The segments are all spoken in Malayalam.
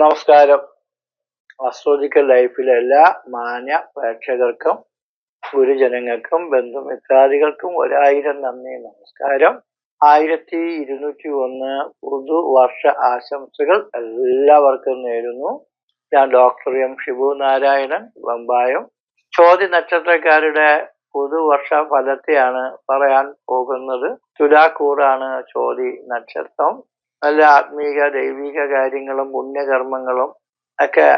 നമസ്കാരം. അസ്ട്രോളജിക്കൽ ലൈഫിലെ എല്ലാ മാന്യ പ്രേക്ഷകർക്കും ഗുരുജനങ്ങൾക്കും ബന്ധുമിത്രാദികൾക്കും ഒരായിരം നന്ദി നമസ്കാരം. ആയിരത്തി ഇരുന്നൂറ്റി ഒന്ന് പുതുവർഷ ആശംസകൾ എല്ലാവർക്കും നേരുന്നു. ഞാൻ ഡോക്ടർ എം ഷിബു നാരായണൻ വമ്പായം. ചോദ്യ നക്ഷത്രക്കാരുടെ പുതുവർഷ ഫലത്തെയാണ് പറയാൻ പോകുന്നത്. തുലാക്കൂറാണ് ചോതി നക്ഷത്രം. നല്ല ആത്മീക ദൈവിക കാര്യങ്ങളും പുണ്യകർമ്മങ്ങളും ഒക്കെ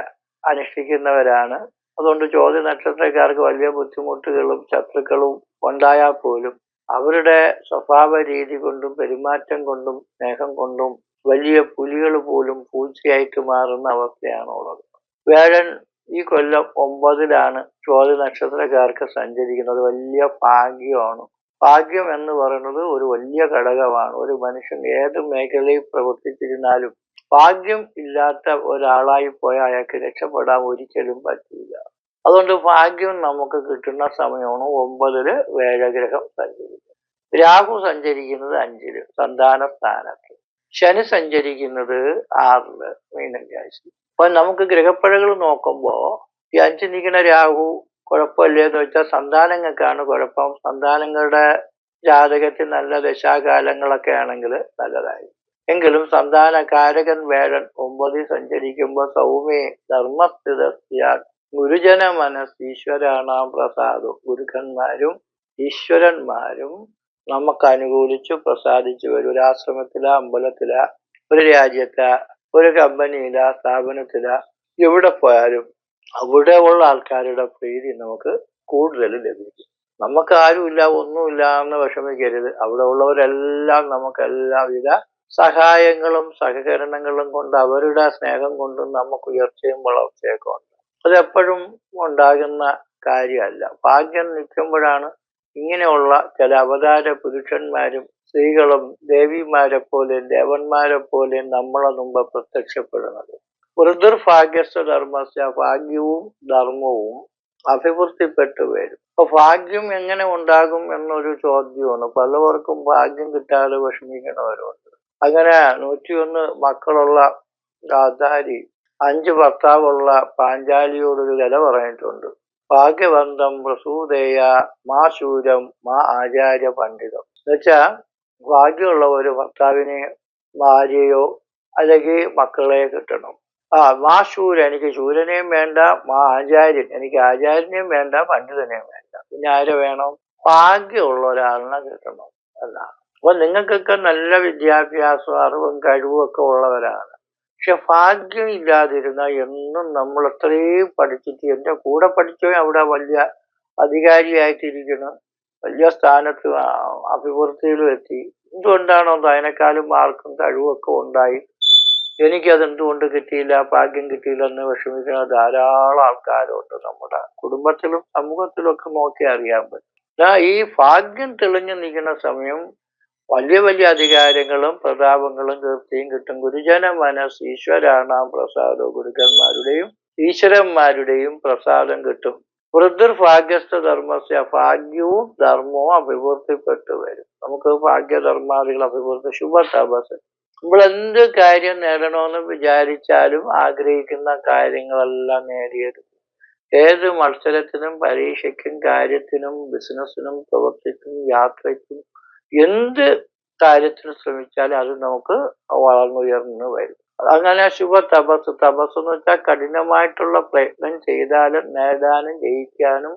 അനുഷ്ഠിക്കുന്നവരാണ്. അതുകൊണ്ട് ചോദ്യ നക്ഷത്രക്കാർക്ക് വലിയ ബുദ്ധിമുട്ടുകളും ശത്രുക്കളും ഉണ്ടായാൽ പോലും അവരുടെ സ്വഭാവ രീതി കൊണ്ടും പെരുമാറ്റം കൊണ്ടും സ്നേഹം കൊണ്ടും വലിയ പുലികൾ പോലും പൂച്ചയായിട്ട് മാറുന്ന അവസ്ഥയാണ് ഉള്ളത് വേഴൻ ഈ കൊല്ലം ഒമ്പതിലാണ് ചോദ്യ നക്ഷത്രക്കാർക്ക് സഞ്ചരിക്കുന്നത്. വലിയ ഭാഗ്യമാണ്. ഭാഗ്യം എന്ന് പറയുന്നത് ഒരു വലിയ ഘടകമാണ്. ഒരു മനുഷ്യൻ ഏത് മേഖലയിൽ പ്രവർത്തിച്ചിരുന്നാലും ഭാഗ്യം ഇല്ലാത്ത ഒരാളായി പോയാൽ അയാൾക്ക് രക്ഷപ്പെടാൻ ഒരിക്കലും പറ്റില്ല. അതുകൊണ്ട് ഭാഗ്യം നമുക്ക് കിട്ടുന്ന സമയമാണ് ഒമ്പതിൽ വേഴഗ്രഹം സഞ്ചരിക്കുന്നത്. രാഹു സഞ്ചരിക്കുന്നത് അഞ്ചിൽ സന്താന സ്ഥാനത്ത്. ശനി സഞ്ചരിക്കുന്നത് ആറിൽ മീനം രാശി അപ്പൊ നമുക്ക് ഗ്രഹപ്പഴകൾ നോക്കുമ്പോ ഈ അഞ്ച് നിൽക്കുന്ന രാഹു കുഴപ്പമില്ലെന്ന് വെച്ചാൽ സന്താനങ്ങൾക്കാണ് കുഴപ്പം. സന്താനങ്ങളുടെ ജാതകത്തിൽ നല്ല ദശാകാലങ്ങളൊക്കെ ആണെങ്കിൽ നല്ലതായി എങ്കിലും സന്താന കാരകൻ വേഴൻ ഒമ്പതിൽ സഞ്ചരിക്കുമ്പോൾ സൗമ്യ ധർമ്മസ്ഥിത ഗുരുജന മനസ് ഈശ്വരാണാം പ്രസാദും. ഗുരുക്കന്മാരും ഈശ്വരന്മാരും നമുക്ക് അനുകൂലിച്ചു പ്രസാദിച്ചു വരും ഒരു ആശ്രമത്തില അമ്പലത്തില ഒരു രാജ്യത്ത ഒരു കമ്പനിയില സ്ഥാപനത്തില എവിടെ പോയാലും അവിടെ ഉള്ള ആൾക്കാരുടെ പ്രീതി നമുക്ക് കൂടുതൽ ലഭിക്കും. നമുക്ക് ആരുമില്ല ഒന്നുമില്ല എന്ന് വിഷമിക്കരുത്. അവിടെ ഉള്ളവരെല്ലാം നമുക്ക് എല്ലാവിധ സഹായങ്ങളും സഹകരണങ്ങളും കൊണ്ട് അവരുടെ സ്നേഹം കൊണ്ടും നമുക്ക് ഉയർച്ചയും വളർച്ചയൊക്കെ ഉണ്ട്. അതെപ്പോഴും ഉണ്ടാകുന്ന കാര്യമല്ല. ഭാഗ്യം നിൽക്കുമ്പോഴാണ് ഇങ്ങനെയുള്ള ചില അവതാര പുരുഷന്മാരും സ്ത്രീകളും ദേവിമാരെ പോലെ ദേവന്മാരെ പോലെ നമ്മളെ മുമ്പ് പ്രത്യക്ഷപ്പെടുന്നത്. വൃദ്ധർ ഭാഗ്യസ്ഥ ധർമ്മസ്യ ഭാഗ്യവും ധർമ്മവും അഭിവൃദ്ധിപ്പെട്ടു വരും അപ്പൊ ഭാഗ്യം എങ്ങനെ ഉണ്ടാകും എന്നൊരു ചോദ്യമാണ്. പലവർക്കും ഭാഗ്യം കിട്ടാതെ വിഷമിക്കണവരുണ്ട്. അങ്ങനെ നൂറ്റിയൊന്ന് മക്കളുള്ള ഗാന്ധാരി അഞ്ച് ഭർത്താവുള്ള പാഞ്ചാലിയോടൊരു കഥ പറഞ്ഞിട്ടുണ്ട്. ഭാഗ്യവന്തം പ്രസൂതേയ മാ ശൂരം മാ ആചാര്യ പണ്ഡിതം. എന്നുവെച്ചാ ഭാഗ്യമുള്ള ഒരു ഭർത്താവിനെ ഭാര്യയോ അല്ലെങ്കിൽ മക്കളെ കിട്ടണം. ആ മാ ശൂരൻ എനിക്ക് ശൂരനെയും വേണ്ട മാ ആചാര്യൻ എനിക്ക് ആചാര്യനെയും വേണ്ട പണ്ഡിതനെയും വേണ്ട. പിന്നെ ആരെ വേണം? ഭാഗ്യമുള്ള ഒരാളിനെ കിട്ടണം. എന്നാണ് അപ്പൊ നിങ്ങൾക്കൊക്കെ നല്ല വിദ്യാഭ്യാസവും അറിവും കഴിവും ഒക്കെ ഉള്ളവരാണ്. പക്ഷെ ഭാഗ്യം ഇല്ലാതിരുന്ന എന്നും നമ്മൾ അത്രയും പഠിച്ചിട്ട് എന്റെ കൂടെ പഠിച്ചോ അവിടെ വലിയ അധികാരിയായിട്ടിരിക്കണം വലിയ സ്ഥാനത്ത് അഭിവൃദ്ധിയിലും എത്തി. എന്തുകൊണ്ടാണോ അതിനേക്കാളും മാർക്കും കഴിവൊക്കെ ഉണ്ടായി? എനിക്കത് എന്തുകൊണ്ട് കിട്ടിയില്ല? ഭാഗ്യം കിട്ടിയില്ല എന്ന് വിഷമിക്കുന്ന ധാരാളം ആൾക്കാരുണ്ട് നമ്മുടെ കുടുംബത്തിലും സമൂഹത്തിലും ഒക്കെ നോക്കി അറിയാൻ പറ്റും. ഈ ഭാഗ്യം തെളിഞ്ഞു നിൽക്കുന്ന സമയം വലിയ വലിയ അധികാരങ്ങളും പ്രതാപങ്ങളും കീർത്തിയും കിട്ടും. ഗുരുജന മനസ് ഈശ്വരാണാം പ്രസാദോ ഗുരുക്കന്മാരുടെയും ഈശ്വരന്മാരുടെയും പ്രസാദം കിട്ടും. വൃദ്ധർ ഭാഗ്യസ്ഥ ധർമ്മസ്യ ഭാഗ്യവും ധർമ്മവും അഭിവൃദ്ധിപ്പെട്ടു വരും. നമുക്ക് ഭാഗ്യധർമാദികൾ അഭിവൃദ്ധി ശുഭ തപസ് നമ്മൾ എന്ത് കാര്യം നേടണമെന്ന് വിചാരിച്ചാലും ആഗ്രഹിക്കുന്ന കാര്യങ്ങളെല്ലാം നേടിയെടുക്കും. ഏത് മത്സരത്തിനും പരീക്ഷയ്ക്കും കാര്യത്തിനും ബിസിനസ്സിനും പ്രവർത്തിക്കും യാത്രയ്ക്കും എന്ത് കാര്യത്തിന് ശ്രമിച്ചാലും അത് നമുക്ക് വളർന്നുയർന്നു വരും. അങ്ങനെ ശുഭ തപസ്. തപസ് എന്ന് വെച്ചാൽ കഠിനമായിട്ടുള്ള പ്രയത്നം ചെയ്താലും നേടാനും ജയിക്കാനും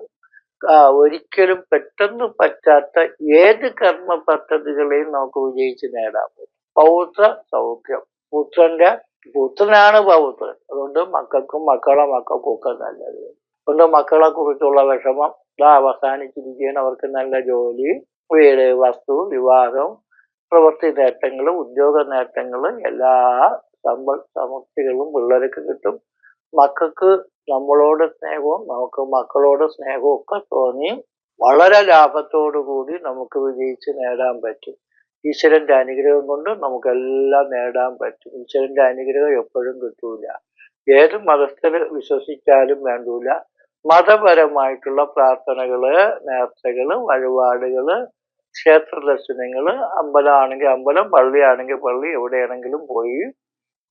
ഒരിക്കലും പെട്ടെന്ന് പറ്റാത്ത ഏത് കർമ്മ പദ്ധതികളെയും നമുക്ക് വിജയിച്ച് നേടാൻ പറ്റും. പൗത്ര സൗഖ്യം. പുത്രന്റെ പുത്രനാണ് പൗത്രൻ. അതുകൊണ്ട് മക്കൾക്കും മക്കളെ മക്കൾക്കും ഒക്കെ നല്ലത്. അതുകൊണ്ട് മക്കളെ കുറിച്ചുള്ള വിഷമം ഇതാ അവസാനിച്ചിരിക്കുകയാണ്. അവർക്ക് നല്ല ജോലി വീട് വസ്തു വിവാഹം പ്രവൃത്തി നേട്ടങ്ങൾ ഉദ്യോഗ നേട്ടങ്ങൾ എല്ലാ സമ്പൽ സമൃദ്ധികളും പിള്ളേർക്ക് കിട്ടും. മക്കൾക്ക് നമ്മളോട് സ്നേഹവും നമുക്ക് മക്കളോട് സ്നേഹവും ഒക്കെ തോന്നി വളരെ ലാഭത്തോടു കൂടി നമുക്ക് വിജയിച്ച് നേടാൻ പറ്റും. ഈശ്വരന്റെ അനുഗ്രഹം കൊണ്ട് നമുക്കെല്ലാം നേടാൻ പറ്റും. ഈശ്വരന്റെ അനുഗ്രഹം എപ്പോഴും കിട്ടൂല. ഏത് മതസ്ഥർ വിശ്വസിച്ചാലും വേണ്ടൂല. മതപരമായിട്ടുള്ള പ്രാർത്ഥനകൾ നേർച്ചകൾ വഴിപാടുകൾ ക്ഷേത്ര ദർശനങ്ങൾ അമ്പലമാണെങ്കിൽ അമ്പലം പള്ളിയാണെങ്കിൽ പള്ളി എവിടെയാണെങ്കിലും പോയി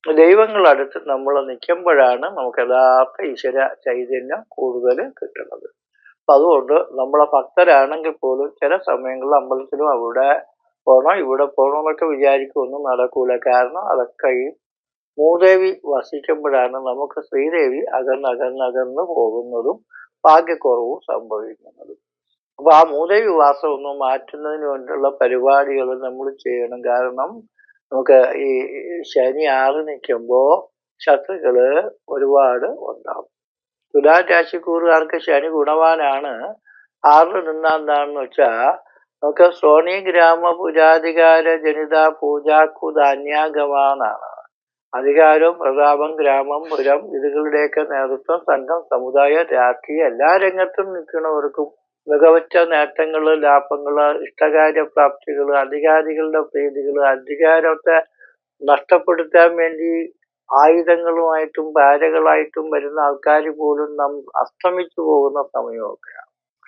ദൈവങ്ങൾ അടുത്ത് നമ്മൾ നിൽക്കുമ്പോഴാണ് നമുക്ക് യഥാർത്ഥ ഈശ്വര ചൈതന്യം കൂടുതൽ കിട്ടുന്നത്. അപ്പൊ അതുകൊണ്ട് നമ്മളെ ഭക്തരാണെങ്കിൽ പോലും ചില സമയങ്ങളിൽ അമ്പലത്തിലും അവിടെ പോകണം ഇവിടെ പോകണം എന്നൊക്കെ വിചാരിക്കും. ഒന്നും നടക്കൂല. കാരണം അതൊക്കെ ഈ മൂദേവി വസിക്കുമ്പോഴാണ് നമുക്ക് ശ്രീദേവി അകന്ന് അകന്ന് അകന്ന് പോകുന്നതും ഭാഗ്യക്കുറവും സംഭവിക്കുന്നതും. അപ്പൊ ആ മൂദേവി വാസം ഒന്ന് മാറ്റുന്നതിന് വേണ്ടിയുള്ള പരിപാടികൾ നമ്മൾ ചെയ്യണം. കാരണം നമുക്ക് ഈ ശനി ആറ് നിൽക്കുമ്പോ ശത്രുക്കൾ ഒരുപാട് ഉണ്ടാവും. തുലാ രാശിക്കൂറുകാർക്ക് ശനി ഗുണവാനാണ്. ആറിൽ നിന്നാന്താണെന്ന് വെച്ചാൽ വെച്ചാ നമുക്ക് സോണി ഗ്രാമ പൂജാധികാര ജനിത പൂജാക്കു ധാന്യാഗമാണെന്നാണ് അധികാരവും പ്രതാപം ഗ്രാമം പുരം ഇതുകളുടെയൊക്കെ നേതൃത്വം സംഘം സമുദായ രാഷ്ട്രീയ എല്ലാ രംഗത്തും നിൽക്കുന്നവർക്കും മികവറ്റ നേട്ടങ്ങൾ ലാഭങ്ങൾ ഇഷ്ടകാര്യ പ്രാപ്തികൾ അധികാരികളുടെ പ്രീതികൾ അധികാരത്തെ നഷ്ടപ്പെടുത്താൻ വേണ്ടി ആയുധങ്ങളുമായിട്ടും ഭാരകളായിട്ടും വരുന്ന ആൾക്കാർ പോലും നാം അസ്തമിച്ചു പോകുന്ന സമയമൊക്കെയാണ്.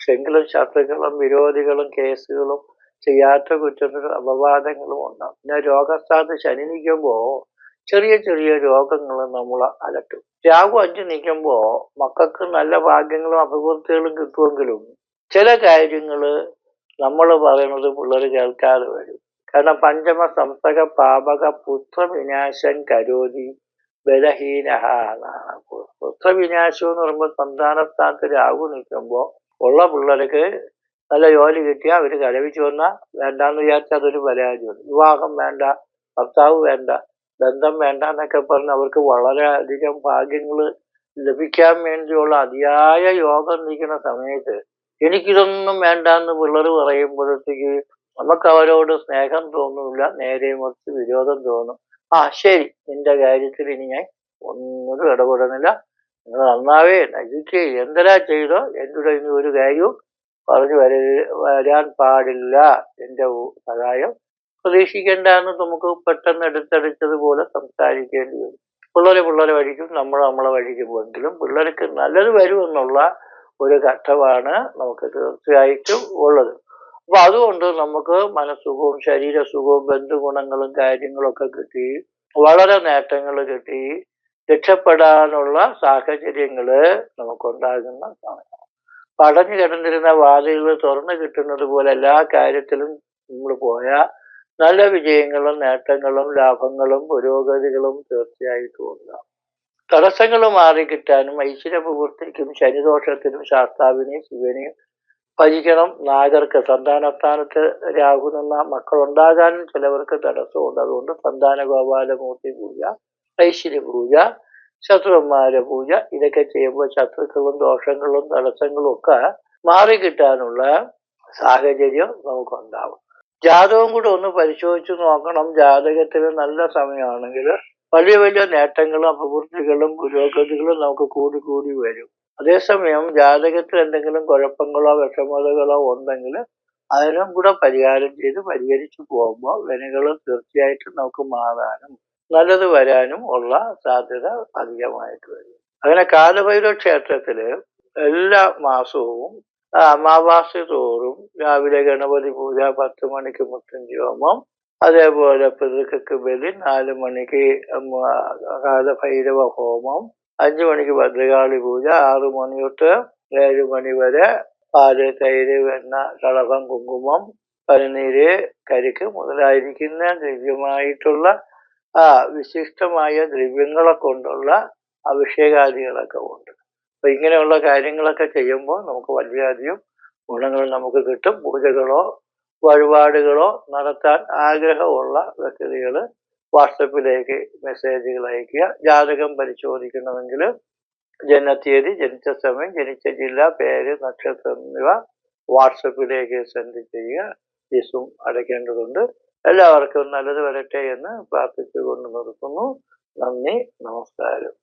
പക്ഷെ എങ്കിലും ശത്രുക്കളും വിരോധികളും കേസുകളും ചെയ്യാത്ത കുറ്റങ്ങളും അപവാദങ്ങളും ഉണ്ടാവും. പിന്നെ രോഗസ്ഥാനത്ത് ശനി നിൽക്കുമ്പോൾ ചെറിയ ചെറിയ രോഗങ്ങൾ നമ്മൾ അലട്ടും. രാഹു അഞ്ച് നിൽക്കുമ്പോൾ മക്കൾക്ക് നല്ല ഭാഗ്യങ്ങളും അഭിവൃദ്ധികളും കിട്ടുമെങ്കിലും ചില കാര്യങ്ങൾ നമ്മൾ പറയുന്നത് പിള്ളേർ കേൾക്കാതെ വരും. കാരണം പഞ്ചമ സംസക പാപക പുത്രവിനാശം കരോതി ബലഹീന എന്നാണ്. പുത്രവിനാശം എന്ന് പറയുമ്പോൾ സന്താന സ്ഥാനത്ത് രാഹു നിൽക്കുമ്പോൾ ഉള്ള പിള്ളേർക്ക് നല്ല ജോലി കിട്ടിയാൽ അവർ കലവിച്ചു വന്നാൽ വേണ്ടാന്ന് വിചാരിച്ചാൽ അതൊരു പരാജയമാണ്. വിവാഹം വേണ്ട ഭർത്താവ് വേണ്ട ബന്ധം വേണ്ട എന്നൊക്കെ പറഞ്ഞ് അവർക്ക് വളരെയധികം ഭാഗ്യങ്ങൾ ലഭിക്കാൻ വേണ്ടിയുള്ള അതിയായ യോഗം നിൽക്കുന്ന സമയത്ത് എനിക്കിതൊന്നും വേണ്ട എന്ന് പിള്ളേർ പറയുമ്പോഴത്തേക്ക് നമുക്ക് അവരോട് സ്നേഹം തോന്നുന്നില്ല നേരെ മറിച്ച് വിരോധം തോന്നും. ആ ശരി നിന്റെ കാര്യത്തിൽ ഇനി ഞാൻ ഒന്നും ഇടപെടുന്നില്ല. നിങ്ങൾ നന്നാവേ നശിച്ച്. എന്തെല്ലാ ചെയ്തോ? എന്നോട് ഇനി ഒരു കാര്യവും പറഞ്ഞു വര വരാൻ പാടില്ല. എന്റെ സഹായം പ്രതീക്ഷിക്കേണ്ട എന്ന് നമുക്ക് പെട്ടെന്ന് എടുത്തടിച്ചതുപോലെ സംസാരിക്കേണ്ടി വരും. പിള്ളേരെ പിള്ളേരെ വഴിക്കും നമ്മൾ നമ്മളെ വഴിക്കും പോയെങ്കിലും പിള്ളേർക്ക് നല്ലത് വരുമെന്നുള്ള ഒരു ഘട്ടമാണ് നമുക്ക് തീർച്ചയായിട്ടും ഉള്ളത്. അപ്പൊ അതുകൊണ്ട് നമുക്ക് മനസ്സുഖവും ശരീരസുഖവും ബന്ധുഗുണങ്ങളും കാര്യങ്ങളും ഒക്കെ കിട്ടി വളരെ നേട്ടങ്ങൾ കിട്ടി. രക്ഷപ്പെടാനുള്ള സാഹചര്യങ്ങൾ നമുക്കുണ്ടാകുന്ന സമയമാണ് പടഞ്ഞു കിടന്നിരുന്ന വാതിലുകൾ തുറന്നു കിട്ടുന്നത് പോലെ എല്ലാ കാര്യത്തിലും നമ്മൾ പോയാൽ നല്ല വിജയങ്ങളും നേട്ടങ്ങളും ലാഭങ്ങളും പുരോഗതികളും തീർച്ചയായിട്ടും ഉണ്ടാകും. തടസ്സങ്ങൾ മാറിക്കിട്ടാനും ഐശ്വര്യപൂർത്തിക്കും ശനിദോഷത്തിനും ശാസ്താവിനെയും ശിവനെയും ഭജിക്കണം. നാഗർക്ക് സന്താനസ്ഥാനത്ത് രാഹു നിന്ന മക്കളുണ്ടാകാനും ചിലവർക്ക് തടസ്സമുണ്ട്. അതുകൊണ്ട് സന്താന ഗോപാലമൂർത്തി പൂജ ഐശ്വര്യ പൂജ ശത്രുന്മാരെ പൂജ ഇതൊക്കെ ചെയ്യുമ്പോൾ ശത്രുക്കളും ദോഷങ്ങളും തടസ്സങ്ങളും ഒക്കെ മാറിക്കിട്ടാനുള്ള സാഹചര്യം നമുക്കുണ്ടാവും. ജാതകം കൂടെ ഒന്ന് പരിശോധിച്ച് നോക്കണം. ജാതകത്തിൽ നല്ല സമയമാണെങ്കിൽ വലിയ വലിയ നേട്ടങ്ങളും അഭിവൃദ്ധികളും പുരോഗതികളും നമുക്ക് കൂടി കൂടി വരും. അതേസമയം ജാതകത്തിൽ എന്തെങ്കിലും കുഴപ്പങ്ങളോ വിഷമതകളോ ഉണ്ടെങ്കിൽ അതിനും കൂടെ പരിഹാരം ചെയ്ത് പരിഹരിച്ചു പോകുമ്പോൾ വിനകൾ തീർച്ചയായിട്ടും നമുക്ക് മാറാനും നല്ലത് വരാനും ഉള്ള സാധ്യത അധികമായിട്ട് വരും. അങ്ങനെ കാലഭൈരവ ക്ഷേത്രത്തിൽ എല്ലാ മാസവും അമാവാസി തോറും രാവിലെ ഗണപതി പൂജ പത്ത് മണിക്ക് മുത്തഞ്ചി ഹോമം അതേപോലെ പിതൃക്കൾക്ക് ബലി നാല് മണിക്ക് കാലഭൈരവ ഹോമം അഞ്ചു മണിക്ക് ഭദ്രകാളി പൂജ ആറു മണി തൊട്ട് ഏഴ് മണി വരെ പാൽ തൈര് വെണ്ണ കളഭം കുങ്കുമം പനിനീര് കരിക്ക് മുതലായിരിക്കുന്ന ദിവ്യമായിട്ടുള്ള ആ വിശിഷ്ടമായ ദ്രവ്യങ്ങളെ കൊണ്ടുള്ള അഭിഷേകാദികളൊക്കെ ഉണ്ട്. അപ്പൊ ഇങ്ങനെയുള്ള കാര്യങ്ങളൊക്കെ ചെയ്യുമ്പോൾ നമുക്ക് വളരെയധികം ഗുണങ്ങൾ നമുക്ക് കിട്ടും. പൂജകളോ വഴിപാടുകളോ നടത്താൻ ആഗ്രഹമുള്ള വ്യക്തികൾ വാട്സപ്പിലേക്ക് മെസ്സേജുകൾ അയക്കുക ജാതകം പരിശോധിക്കണമെങ്കിൽ ജനനത്തീയതി ജനിച്ച സമയം ജനിച്ച ജില്ല പേര് നക്ഷത്രം എന്നിവ വാട്സപ്പിലേക്ക് സെൻഡ് ചെയ്യുക. ഫീസും അടയ്ക്കേണ്ടതുണ്ട്. എല്ലാവർക്കും നല്ലത് വരട്ടെ എന്ന് പ്രാർത്ഥിച്ചുകൊണ്ട് നിർത്തുന്നു. നന്ദി നമസ്കാരം.